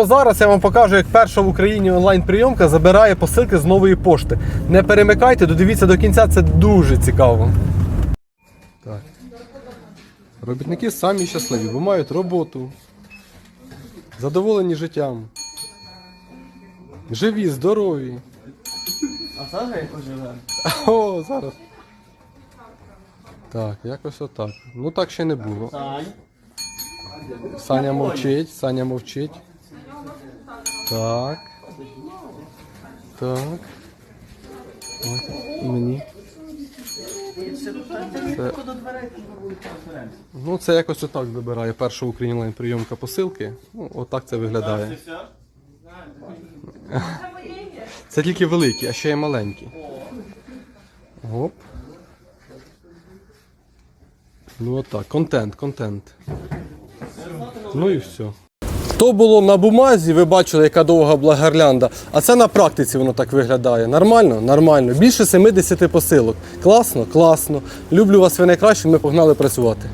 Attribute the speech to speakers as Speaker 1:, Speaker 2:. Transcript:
Speaker 1: Зараз я вам покажу, як перша в Україні онлайн-прийомка забирає посилки з нової пошти. Не перемикайте, додивіться до кінця, це дуже цікаво. Так. Робітники самі щасливі, бо мають роботу, задоволені життям. Живі, здорові.
Speaker 2: А Саша як живе?
Speaker 1: О, зараз. Так, якось отак. Ну так ще не було. Саня мовчить, Саня мовчить. Так. Так. Ось, мені. Це, ну, це якось отак вибирає перша онлайн прийомка посилки. Ну, отак це виглядає. Це тільки великі, а ще є маленькі. Оп. Ну отак, контент, контент. Ну і все. То було на бумазі, ви бачили, яка довга була гірлянда, а це на практиці воно так виглядає. Нормально? Нормально. Більше 70 посилок. Класно? Класно. Люблю вас ви найкраще, ми погнали працювати.